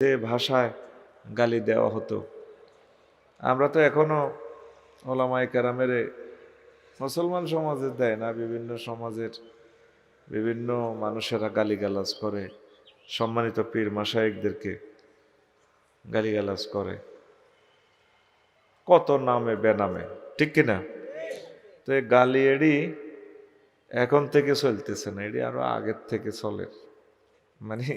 যে ভাষায় গালি দেওয়া হতো। আমরা তো এখনও ওলামাই কারামের মুসলমান সমাজে দেয় না, বিভিন্ন সমাজের বিভিন্ন মানুষেরা গালিগালাজ করে। সম্মানিত পীর মাসায়িকদেরকে গালিগালাজ করে। কত নামে বেনামে, ঠিক কিনা? তো এই গালি এড়ি এখন থেকে চলতেছে না এটি আরও আগের থেকে চলে। মানে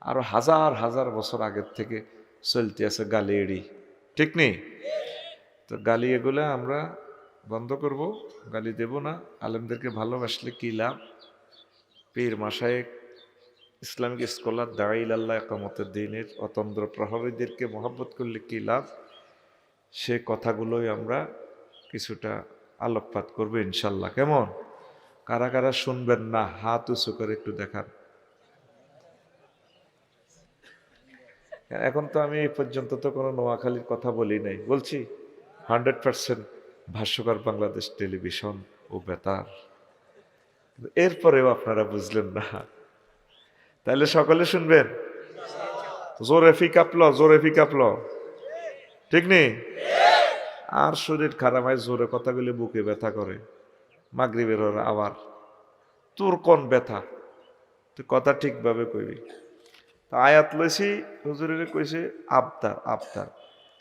আরও হাজার হাজার বছর আগের থেকে চলতে আছে গালি এড়ি ঠিক নেই? তো গালি এগুলো আমরা বন্ধ করব, গালি দেব না। আলেমদেরকে ভালোবাসলে কি লাভ? পীর মাসায়েক ইসলামিক স্কলার দাঁড়াইল আল্লাহ একামতের দিনের অতন্দ্র প্রহরীদেরকে মহব্বত করলে কি লাভ? সে কথাগুলোই আমরা কিছুটা আলোকপাত করব ইনশাল্লাহ। কেমন? কারা কারা শুনবেন না, হাত উঁচু করে একটু দেখান। এখন তো আমি এই পর্যন্ত তো কোনো নোয়াখালীর কথা বলি নাই। বলছি, হান্ড্রেড পার্সেন্ট ভাষ্যকর বাংলাদেশ টেলিভিশন ও বেতার। এরপরেও আপনারা বুঝলেন না। তাহলে সকলে শুনবেন। জোরে ফিকাপল জোরে ফিকাপল ঠিক নেই আর শরীর খারাপ হয়, জোরে কথাগুলি বুকে ব্যথা করে। মাগরিবের আবার তোর কোন ব্যথা? তুই কথা ঠিকভাবে কইবি। আয়াত লইছি হুজুরের কইছে আবতার আবতার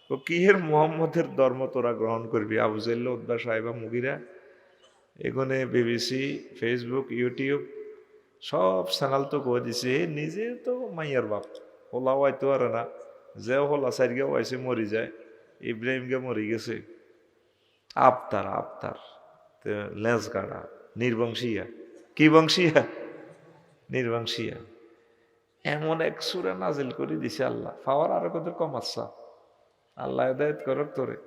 ও কিহের মোহাম্মদের ধর্ম তোরা গ্রহণ করবি? আবু জাইল্লা উদ্বা সাহেবা, মুগিরা এখানে বিবিসি, ফেসবুক, ইউটিউব, সব চ্যানেল তো কয়ে দিছে নিজে তো মাইয়ার বাপ হোলা হয়তো আর না। যে হোলা সাইডকে হয়েছে মরি যায়। ইব্রাহিমকে মরি গেছে। আবতার আবতার লেজ গাড়া নির্বংশিয়া। কি বংশিয়া? নির্বংশিয়া। এমন এক সুরা নাজিল করে দিছে আল্লাহ। পাওয়ার আরও কত কম আচ্ছা আল্লাহ হেদায়ত করক তোরে।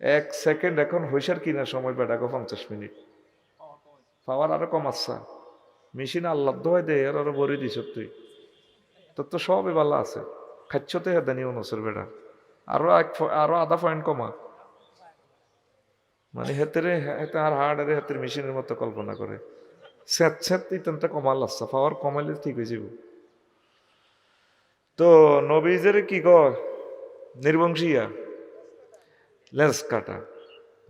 এক সেকেন্ড এখন হইসার কিনা সময় বেটাকো পঞ্চাশ মিনিট? পাওয়ার আরও কম আচ্ছা মেশিন আল্লাহ দোয় দে আর আরও বরে দিছ তুই। তোর তো সবই ভালো আছে। খাচ্ছতে হেদানি অনুসর বেটা। আরও এক আরও আধা পয়েন্ট কমা। মানে হেতেরে, হেতে আর হার্ডারে হেতের মেশিনের মতো কল্পনা করে। স্যাত স্যাত ইতেনটা কমাল আসছে পাওয়ার কমাইলে ঠিক হয়ে যাব তো নবীজের কি কয় নির্বংশিয়া লেন্স কাটা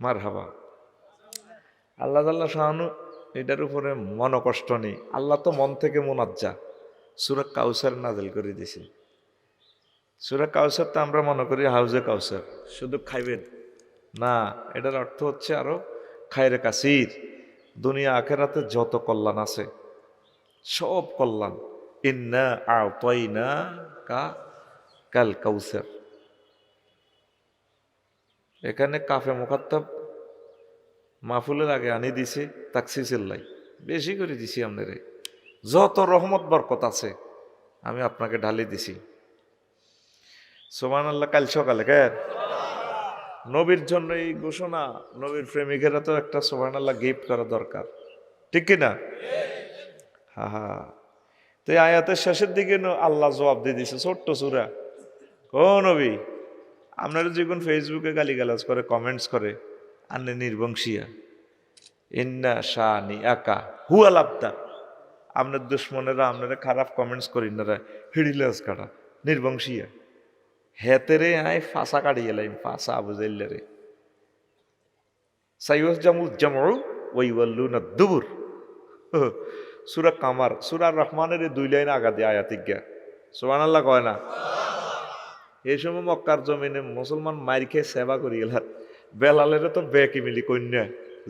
মার হাবা আল্লাহ আল্লাহ শাহানু এটার উপরে মন কষ্ট নেই। আল্লাহ তো মন থেকে মোনাজ্জা। সুরা কাউসার নাজেল করে দিছে সুরা কাউসার তো আমরা মনে করি হাউজে কাউসার। শুধু খাইবেন। না, এটার অর্থ হচ্ছে আরও খায়রে কাসির। দুনিয়া আখেরাতে যত কল্যাণ আছে, সব কল্যাণ। ইন্না আওতাইনা কা কাল কাউসার এখানে কাফে মুখাত্তাব মাহফুলের আগে আনি দিছে, তাকসিসের লাই। বেশি করে দিছি আপনারে। যত রহমত, বরকত আছে, আমি আপনাকে ঢালি দিছি। সোমান আল্লাহ কাল সকালে কেন নবীর জন্য এই ঘোষণা, নবীর প্রেমিকেরা তো একটা সোমান আল্লাহ গিফট করা দরকার। ঠিক কিনা? হা হা তো আয়াতের শেষের দিকে আল্লাহ জবাব দিয়ে দিছে, ছোট্ট সুরা। ও নবী, আপনারা যখন ফেসবুকে গালিগালাজ করে কমেন্টস করে আন্নে নির্বংশিয়া। ইন্না শানি একা হুয়াল আবতার আপনার দুশ্মনেরা, আপনারা খারাপ কমেন্টস করি না হিড়িলাস কাটা নির্বংশিয়া। হেতেরে আয় ফাঁসা কাটি গেলাম ফাঁসা বুঝাইলে রে। সাইওয়াস জামুল জামু ওই ওয়াল্লু না দুবুর। সুরা কামার, সুরা রহমানের দুই লাইন আগা দিয়ে আয়াতিজ্ঞা সোহান আল্লাহ কয় না? এই সময় মক্কার জমিনে মুসলমান মাইর খেয়ে সেবা করি গেলার বেলালের তো বেকি মিলি কন্যা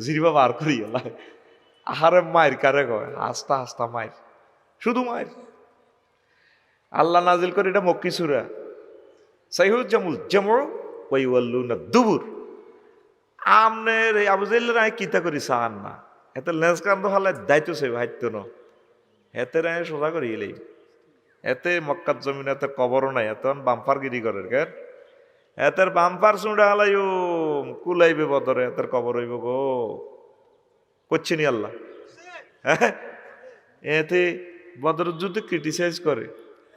জিরিবা বার করি গেলা আহারে মায়ের কারে কয়? আস্তা হাসতা মায়ের শুধু মায়ের আল্লাহ নাজিল করে এটা মক্কি সুরা। সাইহুদ জামুল জামর ওই ওয়াল্লু না দুবুর। আমনের এই আবুজাইলের আয় কিতা করি সাহান না। এতে লেন্স কান্দ হলে দায়িত্ব সে ভাইত্য ন। এতে রায় সোজা করি গেলেই এতে মক্কার জমিন এতে কবরও নাই এত বাম্পার গিরি করে কেন এতের বাম্পার শুনডা হালাইও কুলাইবে বদরে এতের কবর হইব গো। করছে নি আল্লাহ? এতে বদরের যুদ্ধ ক্রিটিসাইজ করে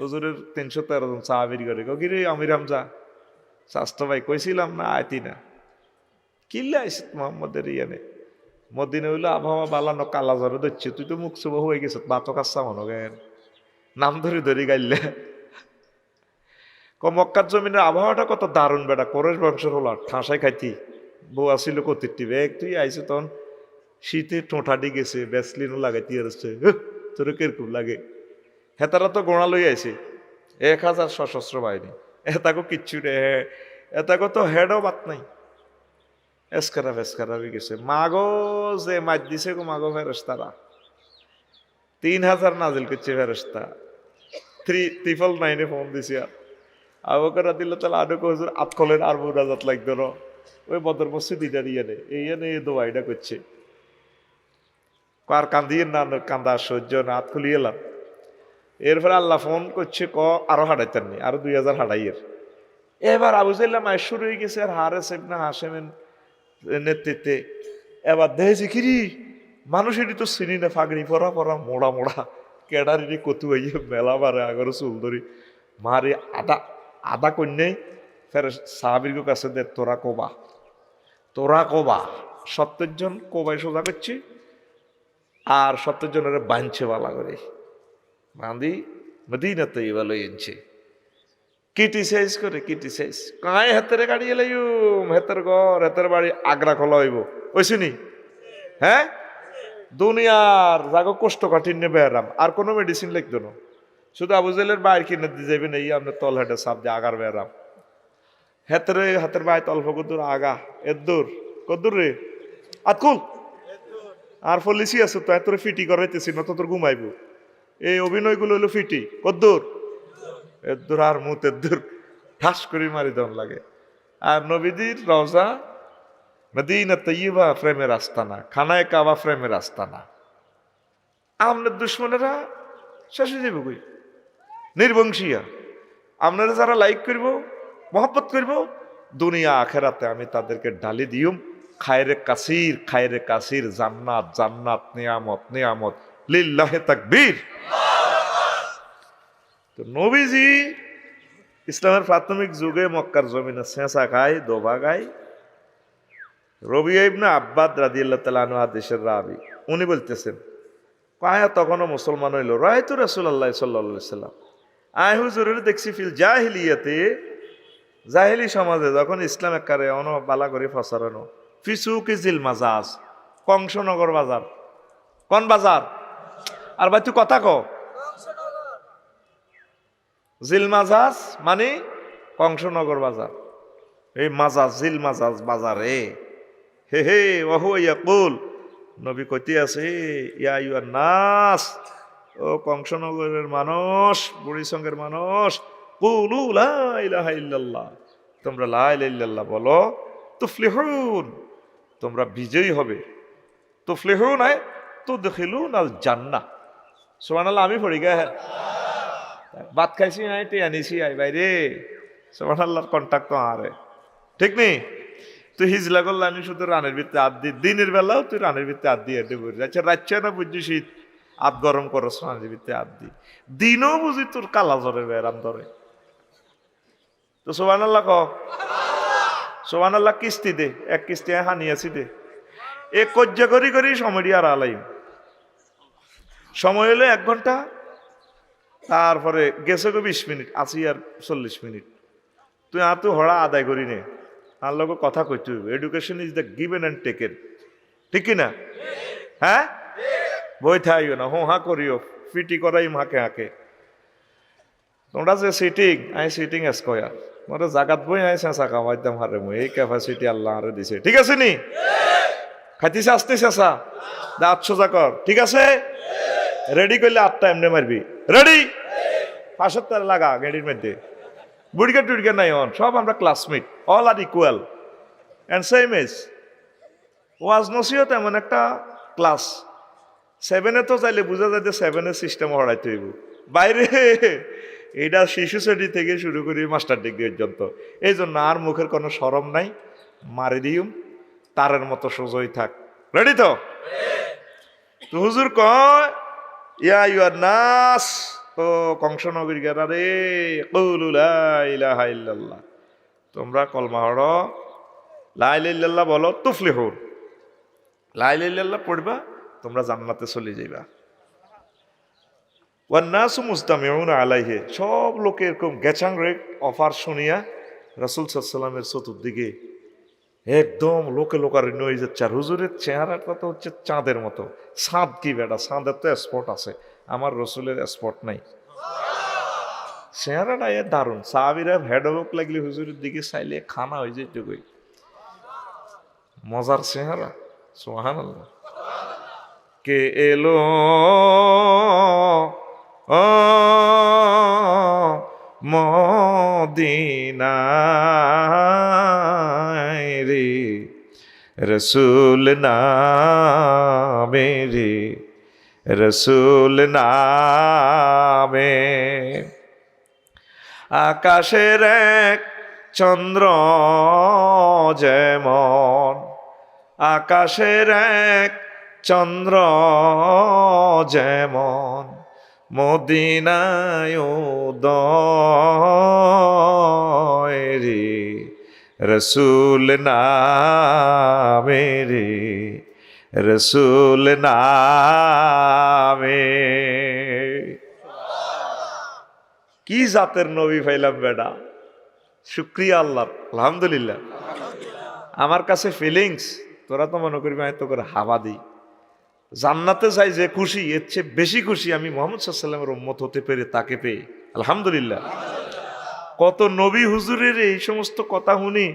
হুজুরের তিনশো তেরো জন সাহাবির করে কিরে আমির হামজা? স্বাস্থ্য ভাই, কইছিলাম না, আইতি না। কিল্লা মোহাম্মদের ইয়ানে? মদিনে হইল আবহাওয়া বালানো কালা জ্বরে ধরছে। তুই তো মুখ সুবাহ হয়ে গেছ বাতক আসছা মনে গেন নাম ধরে ধরে গাইলে। মক্কার জমিনের আবহাওয়াটা কত দারুণ বেটা কোরেশ বংশের হলো ঠাঁসাই খাইতি। বউ আসিল কতিরটি, বেগ, তুই আইসে তখন শীতে টোঁটাটি গেছে ব্যাসলিনও লাগাইতে আসছে তোর কীরকম লাগে? হেতারা তো গোড়া লই আইছে। এক হাজার সশস্ত্র বাহিনী। এতাকো কিচ্ছু রে এতাকো তো হেডও বাত নাই। এসকারা ফেসকারা হয়ে গেছে মাগো যে মাছ দিছে গো মাগো ফেরস্তারা তিন হাজার নাজিল করছে ফেরস্তা থ্রি ট্রিপল নাইনে ফোন দিছি আর আবকারা দিল তাহলে আরও হুজুর আতকলের আর মুরাজাত লাগতো না ওই বদর মসজিদ ইটার ইয়ে নে এই এনে এই দোয়াইটা করছে কার কান্দিয়ে না কান্দা সহ্য না হাত খুলিয়ে এলাম এরপরে আল্লাহ ফোন করছে ক আরও হাঁটাইতেন নি আরও দুই হাজার হাঁটাইয়ের এবার আবু জাইল্লাম আয় শুরু হয়ে গেছে আর হারে সেবনা হাসেমেন নেতৃত্বে। এবার দেখেছি কিরি মানুষ এটি তো চিনি না, ফাগড়ি পরা পরা, মোড়া মোড়া। কেডারি কতু হইয়ে মেলা মারে আগর চুল ধরি। মারে আদা আদা কন্যে ফের সাহাবির কাছে দে, তোরা কোবা। তোরা কোবা। সত্তর জন কোবাই সোজা করছি, আর সত্তর জনের বাঁধছে বালা করে। বাঁধি মদিনাতে এবার লই শেষ করে শেষ কায় হেতের গাড়ি এলাইম হেতের ঘর, হেতের বাড়ি আগ্রা খোলা হইব। ওইসিনি হ্যাঁ? দুনিয়ার জাগো কষ্ট কাঠিন্য বেড়াম আর কোনো মেডিসিন লিখতো না। শুধু আবুজেলের বাইর কিনে দিয়ে যাবেন এই আপনার তল হেঁটে সাপ দিয়ে আগার বেড়াম হেতের হাতের বাই তল্প কদ্দুর আগা। এদ্দুর কদ্দুর রে? আতকুল আর ফলিসি আছে তো, এত ফিটি করাইতেছি না, তো তোর ঘুমাইব। এই অভিনয়গুলো হলো ফিটি। কদ্দুর এদ্দুর আর মুত এদ্দুর ঠাস করে মারি দন লাগে। আর নবীদির রওজা মদিনা তৈবা ফ্রেমের আস্তানা খানায় কাবা ফ্রেমের আস্তানা আপনার দুশ্মনেরা শেষ হয়ে যাবে কই? নির্বংশিয়া। আপনারা যারা লাইক করব, মহব্বত করব, দুনিয়া আখেরাতে আমি তাদেরকে ডালি দিউম। খায়রে কাসির খায়রে কাসির, জান্নাত জান্নাত, নিয়ামত নিয়ামত, লিল্লাহে তাকবীর। তো নবীজি ইসলামের প্রাথমিক যুগে মক্কার জমিনে সেঁচা খায় দোবা খায়। রবি ইবনে আব্বাদ রাদিয়াল্লাহ তাআলা আনহু হাদিসের রাবি, উনি বলতেছেন, কায়া তখনও মুসলমান হইল? রায়তু রাসূলুল্লাহ সাল্লাল্লাহু আলাইহি সাল্লাম। আয় হুজুরের দেখছি ফিল জাহিলিয়াতে, জাহিলি সমাজে যখন ইসলাম একারে অন বালা করে ফসারানো ফিসুকি জিল মাজাজ কংসনগর বাজার। কোন বাজার? আর ভাই, তুই কথা ক জিল মাজাজ মানে কংসনগর বাজার। এই মাজাজ জিল মাজাজ বাজারে। হে হে ওহু ইয়াকুল। নবী কইতে আছে ইয়া ইয়া নাস, ও কংসনগরের মানুষ বুড়িসঙ্গের মানুষ, কুলু লা ইলাহা ইল্লাল্লাহ। তোমরা লা ইলাহা ইল্লাল্লাহ বলো, তুফলিহুন, তোমরা বিজয়ী হবে। তুফলিহুন আয় তুদখিলুন আল জান্নাহ। সুবহানাল্লাহ, আমি পড়ি গে হ্যাঁ ভাত খাইছি আই, তে আনিছি আই, বাইরে। সুবহানাল্লাহর কন্টাক্ট তো আরে ঠিক নেই তুই হিজলা করলে আমি শুধু রানের ভিতরে আদ দিই দিনের বেলাও তুই রানের ভিতরে আদ দিয়ে বুঝি আচ্ছা রাচ্ছা না বুঝছি শীত। আদ গরম করস, রানের ভিতরে আদ দি। দিনও বুঝি তোর কালা জ্বরে বেড়াম ধরে। তো সোবান আল্লাহ ক। সোবান আল্লাহ কিস্তি দে। এক কিস্তি হানিয়াছি দে। এ কজ্জা করি করি সময় আর আলাই সময় হলো এক ঘণ্টা তারপরে গেছে গো বিশ মিনিট, আছি আর চল্লিশ মিনিট। তুই আর তুই হড়া আদায় করি নে। আর লোক কথা কইতে education is the given and taken ঠিক না হ্যাঁ? বই থাইও না হো হা করিও, ফিটি করাই হাকে হাকে তোমরা যে সিটিং আই সিটিং এস কয়া। মোরে জাগাত বই আই চেঁচা কামাইতাম হারে মই, এই ক্যাপাসিটি আল্লাহ হারে দিছে। ঠিক আছে নি? খাইতিছে আসতে চেঁচা দাঁত সোজা কর। ঠিক আছে? রেডি করলে আটটা এমনি মারবি। রেডি পাঁচশো তার লাগা, গাড়ির মধ্যে। বুড়িকে টুড়িকে নাই অন, সব আমরা classmate all are equal and same age was নসিহত তেমন একটা ক্লাস সেভেনে তো চাইলে বোঝা যায় যে সেভেনের সিস্টেম হরাইতে হইব। বাইরে, এটা শিশু শ্রেণি থেকে শুরু করি মাস্টার ডিগ্রি পর্যন্ত। এই জন্য আর মুখের কোনো সরম নাই, মারি দিউম, তারের মতো সোজই থাক। রেডি তো হুজুর কয় ইয়া ইউর নাস। ও কংসনগরী গেরা রে ইল্লাল্লাহ। তোমরা কলমা হড়। লাইল্লাহ বলো তুফলি হন লাইল্লাহ পড়বা, তোমরা জান্নাতে চলে যাইবা। ওয়ান্নাসু মুস্তামিউন আলাইহে। সব লোকে এরকম গেছাং রেট অফার শুনিয়া রাসুল সাল্লামের চতুর্দিকে একদম লোকে লোকারণ্য হয়ে যাচ্ছে। আর হুজুরের চেহারাটা তো হচ্ছে চাঁদের মতো। চাঁদ কি বেটা? চাঁদের তো স্পট আছে। আমার রসুলের স্পট নাই। চেহারাটা এ দারুণ। সাহাবিরা ভেডবক লাগলে হুজুরের দিকে চাইলে খানা হয়ে যেত কই? মজার চেহারা। সোহান কে এলো? রে রসুল নামে রে, রসুল নামে। আকাশের এক চন্দ্র যেমন, আকাশের এক চন্দ্র যেমন মদিনায় উদয় রে। রসুল নামে রে, রসুল নামে। কি জাতের নবী পাইলাম বেডা শুক্রিয়া আল্লাহ, আলহামদুলিল্লাহ। আমার কাছে ফিলিংস তোরা তো মনে করবি আমি তো করে হাওয়া দিই। জান্নাতে যাই যে খুশি, এর চেয়ে বেশি খুশি আমি মোহাম্মদ সাল্লামের উম্মত হতে পেরে তাকে পেয়ে, আলহামদুলিল্লাহ। কত নবী হুজুরের এই সমস্ত কথা শুনি?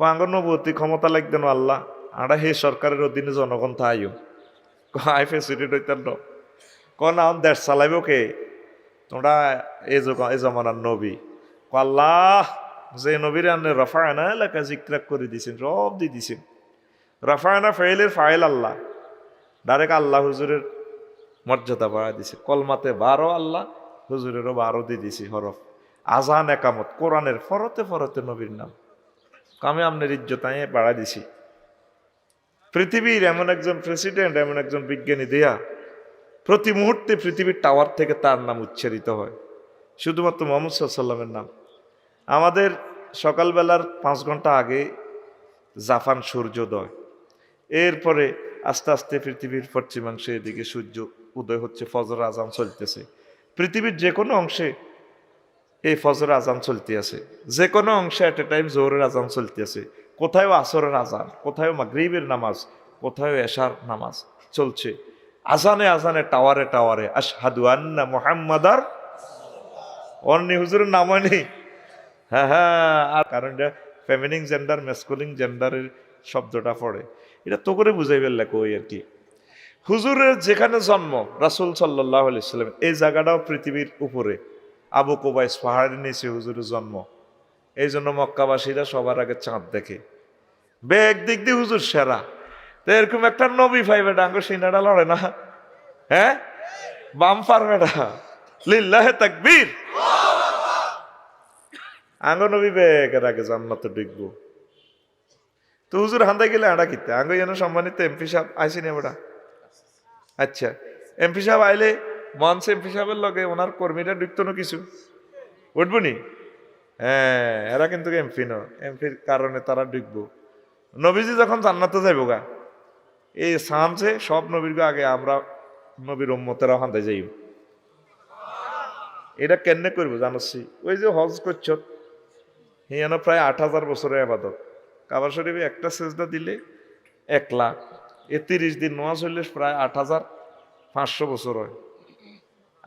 কাঙ্গ নবতী ক্ষমতা লাগতেন আল্লাহ। আড়া হে সরকারের অধীনে জনগণ তা আইও আই প্রেসিডেন্ট হইতেন ন। দেশ চালাইব কে? তোমরা এই জমানার নবী। ক আল্লাহ, যে নবীর আনে রফায়না এলাকা জিক্রাক করে দিছেন সব দিয়ে দিছেন। রফায়না ফাইলের ফাইল আল্লাহ। ডাইরেক্ট আল্লাহ হুজুরের মর্যাদা বাড়া দিছে। কলমাতে বারো আল্লাহ, হুজুরেরও বারো দিয়ে দিছি হরফ। আজান একামত, কোরআনের ফরতে ফরতে নবীর নাম। আমি আপনার ইজ্জত আমি বাড়া দিছি। পৃথিবীর এমন একজন প্রেসিডেন্ট, এমন একজন বিজ্ঞানী দেয়া, প্রতি মুহূর্তে পৃথিবীর টাওয়ার থেকে তার নাম উচ্চারিত হয়। শুধুমাত্র মোহাম্মদ সাল্লামের নাম। আমাদের সকালবেলার পাঁচ ঘণ্টা আগে জাফান সূর্যোদয়। এরপরে আস্তে আস্তে পৃথিবীর পশ্চিমাংশে এদিকে সূর্য উদয় হচ্ছে, ফজর আজান চলতেছে। পৃথিবীর যে কোনো অংশে এই ফজর আজান চলতে আছে। যে কোনো অংশে এট এ টাইম জোরের আজান চলতে আছে। কোথায় আসরের আজান কোথায় মাগরিবের নামাজ কোথায় এশার নামাজ চলছে। আজানে আজানে টাওয়ারে টাওয়ারে, আশহাদু আন্না মুহাম্মাদার অন্য হুজুরের নাম নেই। হ্যাঁ হ্যাঁ আর কারণ এটা ফেমিনিং জেন্ডার মেসকুলিং জেন্ডারের শব্দটা পড়ে। এটা তো করে বুঝাই ফেললে কই আর কি। হুজুরের যেখানে জন্ম, রাসুল সাল্লাহ আলাইসাল্লাম এই জায়গাটাও পৃথিবীর উপরে। আবু কোবাইস পাহাড়ের নিচে হুজুরের জন্ম। এই জন্য মক্কাবাসীরা সবার আগে চাঁদ দেখে। বেগ দিক দিয়ে হুজুর সেরা। তো এরকম একটা নবী ফাইভ এটা আঙ্গ সিনাটা লড়ে না? হ্যাঁ? বাম পারবে না। লিল্লাহে তাকবীর। আঙ্গ নবী বেগের আগে জান্নাতে ঢুকবো। তো হুজুর হান্দাই গেলে আড়া কিতে আঙ্গ যেন সম্মানিত এমপি সাহেব আইসি নি বেটা আচ্ছা। এমপি সাহেব আইলে এমপি সাহেবের লগে ওনার কর্মীরা ঢুকতো না কিছু? উঠবো নি? হ্যাঁ এরা কিন্তু এমপি ন। এমপির কারণে তারা ঢুকবো নবীজি যখন জান্নাতে যাইব গা, এই সামছে সব নবীর আগে আমরা নবীর উম্মতেরা হান্দাই যাইব। এটা কেনে করব জানাচ্ছি? ওই যে হজ করছ হিয়ানো প্রায় আট হাজার বছরের আবাদত। কাবার শরীফে একটা সেজদা দিলে এক লাখ। এ তিরিশ দিন নোয়াজ হইলে প্রায় আট হাজার পাঁচশো বছর হয়।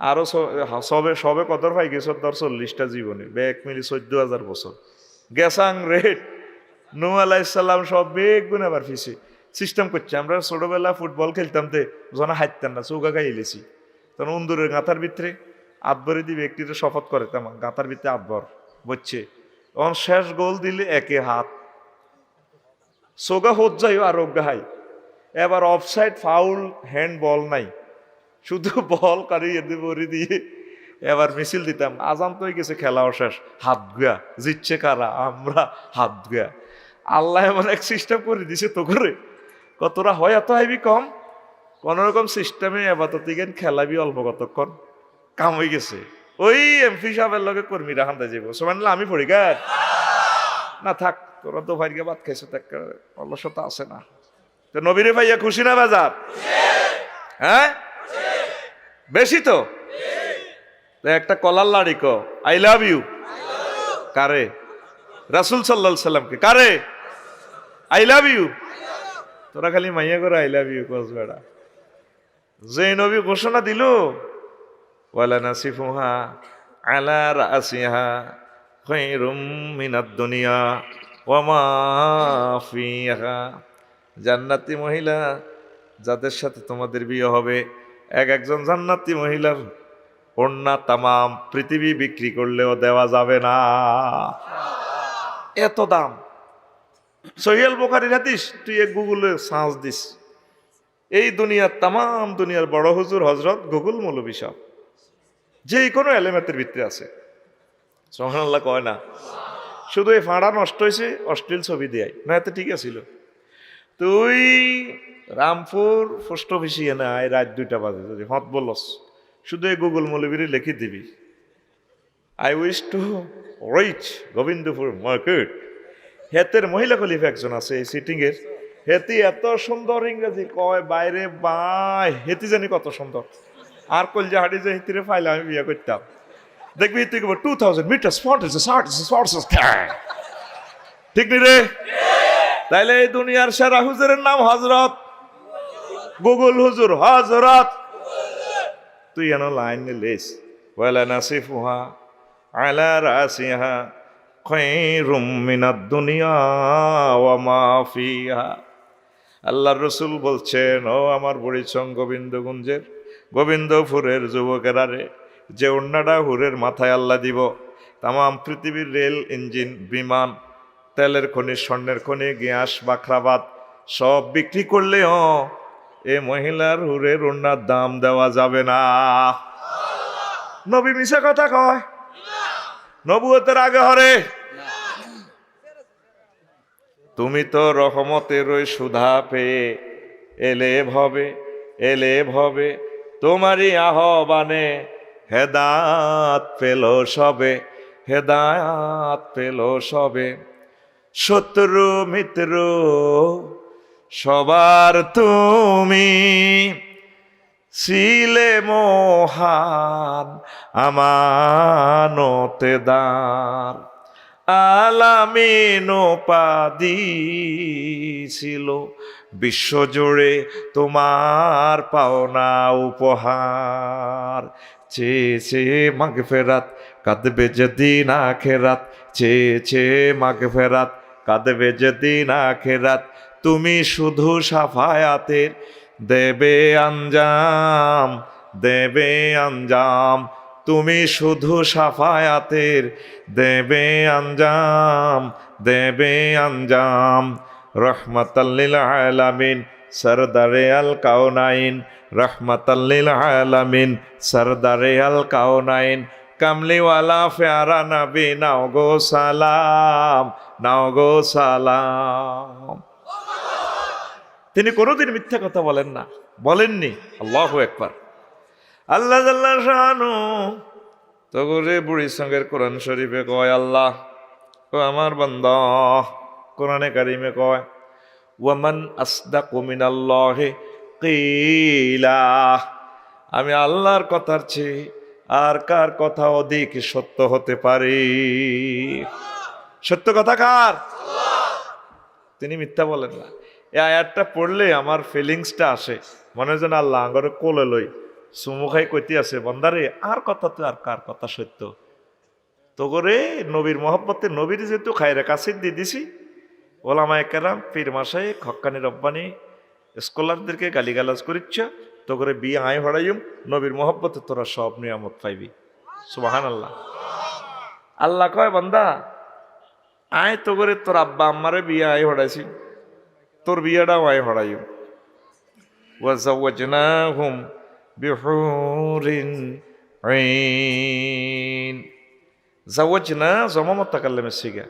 আরও স- সবে সবে কদর পাই গেছ ধর চল্লিশটা জীবনে। বেগ মিলি চোদ্দ হাজার বছর। গেসাং রেট। নু আলাইসাল্লাম সব বেগ গুণ আবার ফিসে। সিস্টেম করছে। আমরা ছোটবেলা ফুটবল খেলতাম তে, জনা হাইতাম না, চৌকা গাইলেছি তখন উন্দুরের গাঁথার ভিতরে আতবরে দিয়ে ব্যক্তিটা শপথ করে তেমন গাঁথার ভিতরে আব্বর বুঝছে তখন শেষ গোল দিলে একে হাত। সোগা হোত যাই আর হাই এবার অফসাইড ফাউল হ্যান্ড বল নাই। শুধু বল কারি এদি বরি দিয়ে এবার মিছিল দিতাম। আজান তো গেছে, খেলাও শেষ। হাত গুয়া, জিতছে কারা? আমরা হাত গুয়া। আল্লাহ এমন এক সিস্টেম করে দিছে তো করে। কতটা হয়, এত হাইবি কম? কোন রকম সিস্টেমে তিকেন খেলাবি অল্প কতক্ষণ? কাম হয়ে গেছে। ওই এমপি সাহেবের লগে কর্মীরা হান্তা যাব সবাই আমি পড়ি গাছ না থাক, তোরা তো ভাইকে ভাত খাইছে দেখ অলসতা আছে না। তো নবীরে ভাইয়া খুশি না বাজার? হ্যাঁ? বেশি তো? একটা কলার লাড়ি ক আই লাভ ইউ কারে? রাসুল সাল্লাহ সাল্লামকে। কারে? আই লাভ ইউ তোরা খালি মাইয়া করে আই লাভ ইউ কস বেড়া। যে নবী ঘোষণা দিল, ওয়ালা নাসিফুহা আলা রাসিহা খায়রুম মিনাদ দুনিয়া ওয়া মা ফিহা। জান্নাতি মহিলা, যাদের সাথে তোমাদের বিয়ে হবে এক একজন জান্নাতি মহিলার অন্যা তামাম পৃথিবী বিক্রি করলেও দেওয়া যাবে না। এত দাম। সহিয়াল বোখারির হাদিস, তুই এক গুগলে সার্চ দিস। এই দুনিয়ার তামাম দুনিয়ার বড় হুজুর হজরত গুগল মৌলবী সব যে কোনো এলেমেতের ভিতরে আছে। সোহানাল্লাহ কয় না, শুধু এই ফাঁড়া নষ্ট হয়েছে, অশ্লীল ছবি দেয় না এতে ঠিক আছিল তুই রামপুর পোস্ট অফিসে এনে আয় রাত দুইটা বাজে যদি হত বলস। শুধু এই গুগল মৌলবীরে লিখে দিবি। I wish to reach Gobindapur market হেতের মহিলা খলিফা একজন আছে এই সিটিং এর হেতি এত সুন্দর ইংরেজি কয় বাইরে বাই হেতি জানি কত সুন্দর। আর কলজা হাড়ি যে হেতিরে ফাইলে আমি বিয়ে করতাম। দেখবি তুই কব two thousand metre spot is short is short ঠিক নি রে? তাইলে এই দুনিয়ার সেরা হুজুরের নাম হজরত গুগল হুজুর হজরত তুই এন লাইন লিস ওয়ালা নাসিফুহা আলা রাসিহা খৈরুম মিনাদ দুনিয়া ওয়া মা ফিহা। আল্লাহর রসুল বলছেন, ও আমার বড়িচং গোবিন্দগুঞ্জের, গোবিন্দপুরের যুবকেরা রে, যে অন্যটা হুরের মাথায় আল্লাহ দিব, তামাম পৃথিবীর রেল ইঞ্জিন, বিমান, তেলের খনি, স্বর্ণের খনি, গ্যাস, বাখরাবাদ সব বিক্রি করলেও এ মহিলার হুরের অন্যার দাম দেওয়া যাবে না। নবী মিশে কথা কয়। নবুয়তের আগে হরে। তুমি তো রহমতের ওই সুধা পেয়ে এলে ভবে এলে ভবে তোমারই আহ্বানে হেদাত পেল সবে, হেদায়াত পেল সবে। শত্রু, মিত্র সবার তুমি ছিলে মহান আমানতে দার আলামিন পাদি ছিল, বিশ্বজুড়ে তোমার পাওনা উপহার। চে চে মাগ ফেরাত কাঁদবে যেদিন আখেরাত চে চে মাগ ফেরাত কাঁদবে যেদিন আখেরাত। তুমি শুধু সাফায়াতের দেবে আঞ্জাম দেবে আঞ্জাম। তুমি শুধু সাফায়াতের দেবে আঞ্জাম দেবে আঞ্জাম। রহমতাল্লিল আলামিন সরদারে আল কাউনাইন রহমতাল্লিল আলামিন সরদারে আল কাউনাইন কামলিওয়ালা ফেয়ারা নবী, নাও গো সালাম, নাও গো সালাম। তিনি কোনোদিন মিথ্যা কথা বলেন না। বলেননি। আল্লাহ একবার আল্লাহ আল্লাহ শাহানু। তগরে বুড়ি সঙ্গের কোরআন শরীফে কয়, আল্লাহ, ও আমার বন্ধ কোরআনে কারিমে কয়, ওয়ামান আসদা কুমিনাল্লাহে কিলা। আমি আল্লাহর কথার চেয়ে আর কার কথা অধিক সত্য হতে পারে? সত্য কথা কার? তিনি মিথ্যা বলেন না। এই আয়াতটা পড়লে আমার ফিলিংসটা আসে। মনে যেন আল্লাহ আঙ্গরে কোলে লই সুমুখাই কইতে আছে, বন্দারে, আর কথা তো, আর কার কথা সত্য? তো করে নবীর মহব্বতে নবীর যেহেতু খায়রে কাছে দিয়ে দিছি ওলামা একেরাম পীর মাসাই খক্কানি রব্বানি, স্কলারদেরকে গালিগালাজ করিচ্ছ তো করে বিয়ে আয় হড়াইম নবীর মহব্বতে তোরা সব নিয়ামত পাইবি। সুবাহান আল্লাহ আল্লাহ কয়, বন্দা, আয় তো করে তোর আব্বা আম্মারে বিয়ে আয় হড়াইছি। তোর বিয়েটাও আয় হড়াইম ওয়াজাওয়াজনাহুম বিহুরিন আইন জমামত তাকাল্লামে সিগা।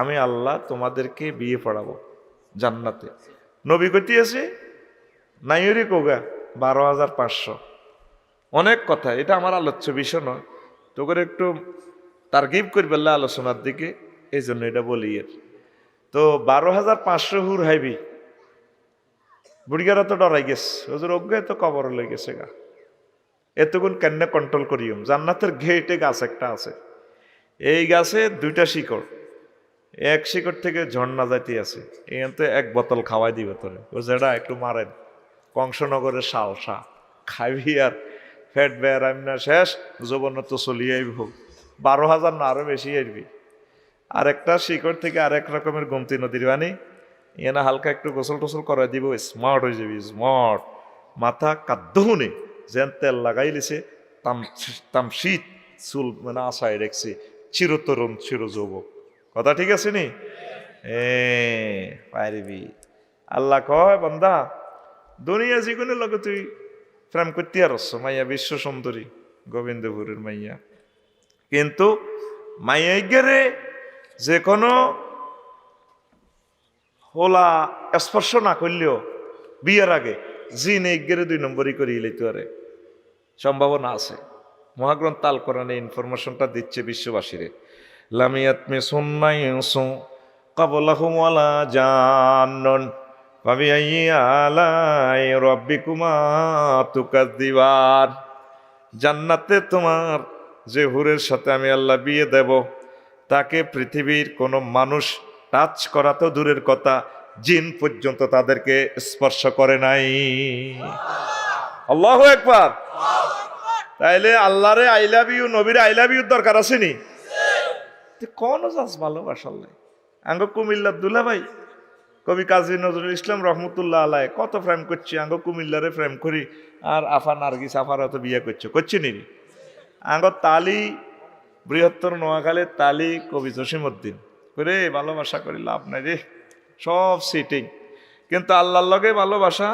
আমি আল্লাহ তোমাদেরকে বিয়ে পড়াবো জান্নাতে। নবী কতি আছে নাইরি কোগা বারো হাজার পাঁচশো। অনেক কথা, এটা আমার আলোচ্য বিষয় নয়। তো করে একটু তার গিফট করবে আলোচনার দিকে, এই জন্য এটা বলি এর। তো বারো হাজার পাঁচশো হুর হাইবি। বুড়িগারা তো ডরাই গেছে। ওদের অজ্ঞায় তো কবর লই গেছে গা। এতগুণ কেন কন্ট্রোল করিম। জান্নাতের ঘেটে গাছ একটা আছে। এই গাছে দুইটা শিকড়। এক শিকড় থেকে ঝর্ণা যাইতে আছে। এখানতে এক বোতল খাওয়াই দিবে তোরে। ও যেটা একটু মারেন। কংসনগরের শালসা খাইবি আর ফ্যাট বেয়ার আমি না শেষ। যৌবন তো চলিয়ে আইব বারো হাজার না আরও বেশি আসবি আর একটা শিকড় থেকে আরেক রকমের গুমতি নদীর বানি এনা হালকা একটু গোসল টোসল করাই দিব স্মার্ট হয়ে যাবি স্মার্ট মাথা কাদ্দহুনে যেন তেল লাগাই লিছে, তাম তাম শীত চুল মানে আশায় রেখছে, চিরতরুণ চির যুবক কথা ঠিক আছে নি? এ পারিবি আল্লাহ কয়, বন্দা, দুনিয়া যিকোনো লগে তুই প্রেম করতে আর মাইয়া বিশ্ব সুন্দরী, গোবিন্দপুরের মাইয়া। কিন্তু মাইয়া গেরে যে কোনো হোলা স্পর্শ না করলেও বিয়ের আগে জিন এগেরে দুই নম্বরই করিয়ে লইতে পারে। সম্ভাবনা আছে। মহাগ্রন্থ তাল কোরআনে ইনফরমেশনটা দিচ্ছে বিশ্ববাসীরে। লামিয়াত মে সুন্নাই কাবলাহুম ওয়ালা জান্নন ভাবি আলাই রব্বিকুমা তুকাদ্দিবার জান্নাতে তোমার যে হুরের সাথে আমি আল্লাহ বিয়ে দেব। তাকে পৃথিবীর কোনো মানুষ টাচ করা তো দূরের কথা, জিন পর্যন্ত তাদেরকে স্পর্শ করে নাই। আল্লাহ একবার তাইলে আল্লাহরে আই লাভ ইউ নবীরে আই লাভ ইউ দরকার আছে নি? কোন যাস ভালোবাসাল নাই আঙ্গ কুমিল্লার দুলা ভাই কবি কাজী নজরুল ইসলাম রহমতুল্লাহ আলাই কত প্রেম করছি? আঙ্গ কুমিল্লারে প্রেম করি। আর আফা নার্গিস আফার তো বিয়ে করছে, করছি নি? আঙ্গ তালি বৃহত্তর নোয়াখালীর তালি কবি জসিমউদ্দিন। করে ভালোবাসা করি লাভ নাই রে। সব সিটিং কিন্তু আল্লাহর লগে ভালোবাসা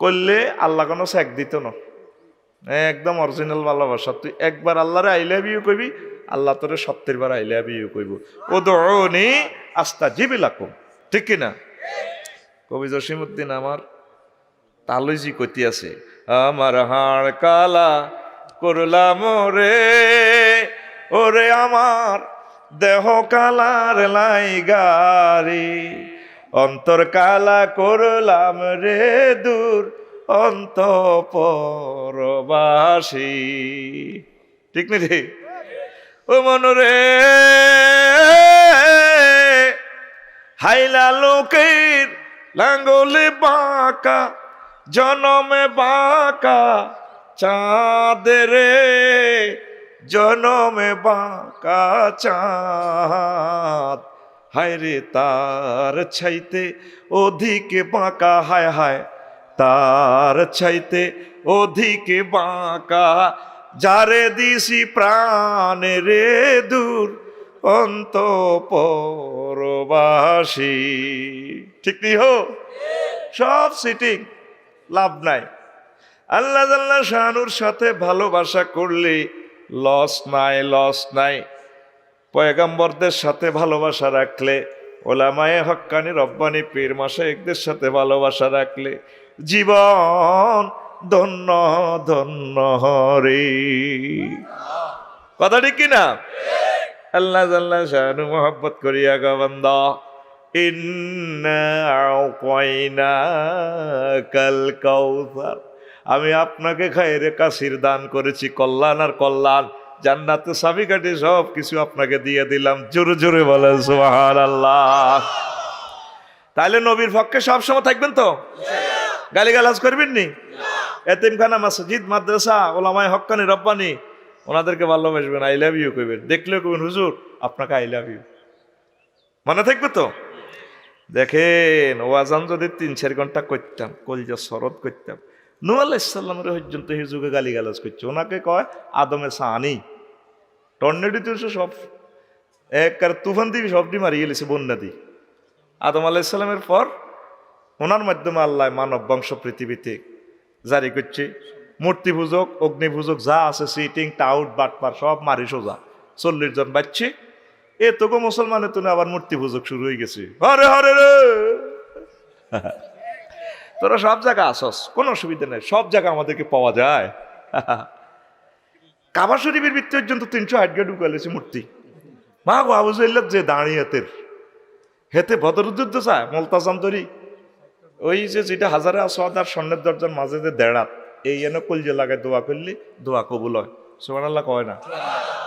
করলে আল্লাহ কোনো স্যাক দিত না। একদম অরিজিনাল ভালোবাসা। তুই একবার আল্লাহরে আই লাভ ইউ কইবি, আল্লাহ তোরে সত্তর বার আই লাভ ইউ কইব। ও দৌনি আস্তা জিবি লাকুম। ঠিক কিনা? কবি জসিমুদ্দিন আমার তালুজি কইতে আছে, আমার হাড় কালা করলাম রে। ওরে আমার দেহ কালার লাই গারি অন্তর কালা করলাম রে দূর অন্ত ঠিক নি রে? ও মনরে হাইলা লোকের লাঙ্গলে বাঁকা, জনমে বাঁকা চাঁদরে জনমে বাঁকা চাঁদ। হায় রে তার ছাইতে অধিক বাঁকা, হায় হায় তার ছাইতে অধিক বাঁকা। যারে দিছি প্রাণ রে দূর অন্ত পরবাসী ঠিক নি হো? সব সিটিং লাভ নাই। আল্লাহ আল্লাহ শাহানুর সাথে ভালোবাসা করলে লস নাই লস নাই। পয়গাম্বরদের সাথে ভালোবাসা রাখলে, ওলামায়ে হক্কানি রব্বানি পীর মাসাইকদের সাথে ভালোবাসা রাখলে, জীবন ধন্য ধন্য হরে। কথা ঠিক কিনা আল্লাহ আল্লাহ শাহানু মোহাব্বত করিয়া গবন্দ ইন্না কাল কাউসার আমি আপনাকে খাইরে কাশির দান করেছি, কল্যাণ আর কল্যাণ। জান্নাতে সাবি কাটি সব কিছু আপনাকে দিয়ে দিলাম। জোরে জোরে বলেন সুবাহান আল্লাহ তাহলে নবীর পক্ষে সবসময় থাকবেন তো? গালিগালাজ করবেন নি? এতিমখানা, মসজিদ, মাদ্রাসা, ওলামায় হক্কানি, রব্বানি। ওনাদেরকে ভালোবাসবেন আই লাভ ইউ কইবেন। দেখলেও কইবেন, হুজুর, আপনাকে আই লাভ ইউ মনে থাকবে তো? দেখেন, ওয়াজান যদি তিন চার ঘণ্টা করতাম, কলজা শরৎ করতাম। নু আল্লাহিসাল্লামের পর্যন্ত এই যুগে গালি গালাজ করছে। ওনাকে কয়, আদমে সানি। টর্নেডিতে সব, এক আর তুফান দিবি সবটি মারিয়ে গেলেছে বন্যা দি আদম আলাইসাল্লামের পর ওনার মাধ্যমে আল্লাহ মানব বংশ পৃথিবীতে জারি করছে। মূর্তি পূজক, অগ্নি পূজক, যা আছে সিটিং, টাউট, বাটপার, সব মারি সোজা। চল্লিশ জন বাচ্চে এ তোকে মুসলমানের তুমি আবার মূর্তি পূজক শুরু হয়ে গেছে। হরে হরে রে তোরা সব জায়গা আসস, কোনো অসুবিধা নেই, সব জায়গা আমাদেরকে পাওয়া যায়। কাবা শরীফের ভিত্তি পর্যন্ত তিনশো আট গা ঢুকালেছে মূর্তি। মা গো, আবু যে দাঁড়িয়ে হেতের হেতে বদরুদ্ধ চায়, মলতাজাম তরি ওই যে যেটা হাজারে আসওয়াদ আর স্বর্ণের দরজার মাঝে যে দেড়াত, এই এনে কলজে লাগায় দোয়া করলি, দোয়া কবুল হয়। সোমান আল্লাহ কয় না?